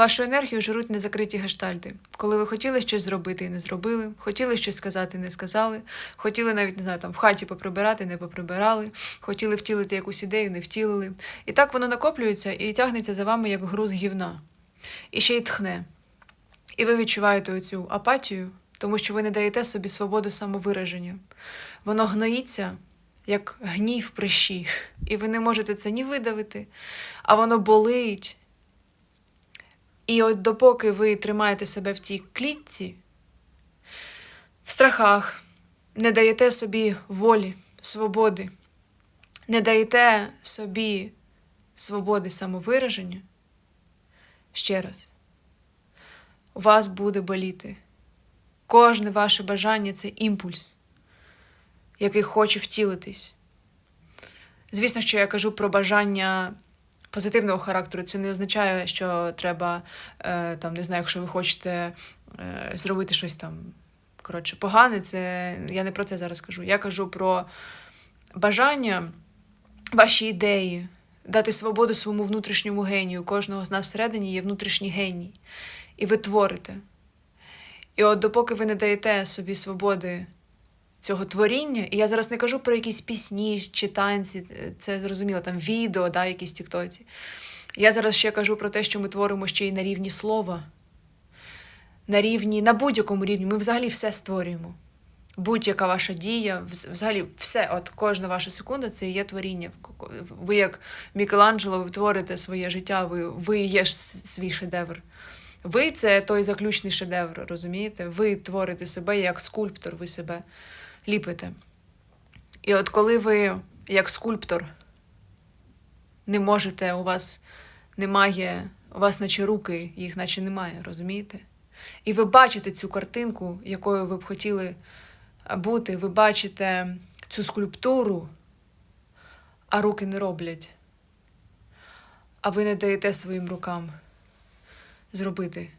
Вашу енергію жруть незакриті гештальти. Коли ви хотіли щось зробити і не зробили, хотіли щось сказати і не сказали, хотіли навіть не знаю, там в хаті поприбирати, не поприбирали, хотіли втілити якусь ідею, не втілили. І так воно накоплюється і тягнеться за вами як груз гівна. І ще й тхне. І ви відчуваєте оцю апатію, тому що ви не даєте собі свободу самовираження. Воно гноїться, як гній в прищі, і ви не можете це ні видавити, а воно болить. І от допоки ви тримаєте себе в тій клітці, в страхах, не даєте собі волі, свободи, не даєте собі свободи самовираження, ще раз, у вас буде боліти. Кожне ваше бажання це імпульс, який хоче втілитись. Звісно, що я кажу про бажання позитивного характеру. Це не означає, що треба, е, там, не знаю, якщо ви хочете е, зробити щось там коротше, погане, це я не про це зараз кажу. Я кажу про бажання, ваші ідеї, дати свободу своєму внутрішньому генію. Кожного з нас всередині є внутрішній геній. І ви творите. І от допоки ви не даєте собі свободи цього творіння, і я зараз не кажу про якісь пісні чи танці, це зрозуміло, там відео, да, якісь Тіктоці. Я зараз ще кажу про те, що ми творимо ще й на рівні слова, на рівні, на будь-якому рівні. Ми взагалі все створюємо. Будь-яка ваша дія, взагалі все, от кожна ваша секунда це є творіння. Ви як Мікеланджело, ви творите своє життя, ви, ви є свій шедевр. Ви це той заключний шедевр, розумієте? Ви творите себе як скульптор, ви себе ліпите. І от коли ви, як скульптор, не можете, у вас немає, у вас наче руки, їх наче немає, розумієте? І ви бачите цю картинку, якою ви б хотіли бути, ви бачите цю скульптуру, а руки не роблять. А ви не даєте своїм рукам зробити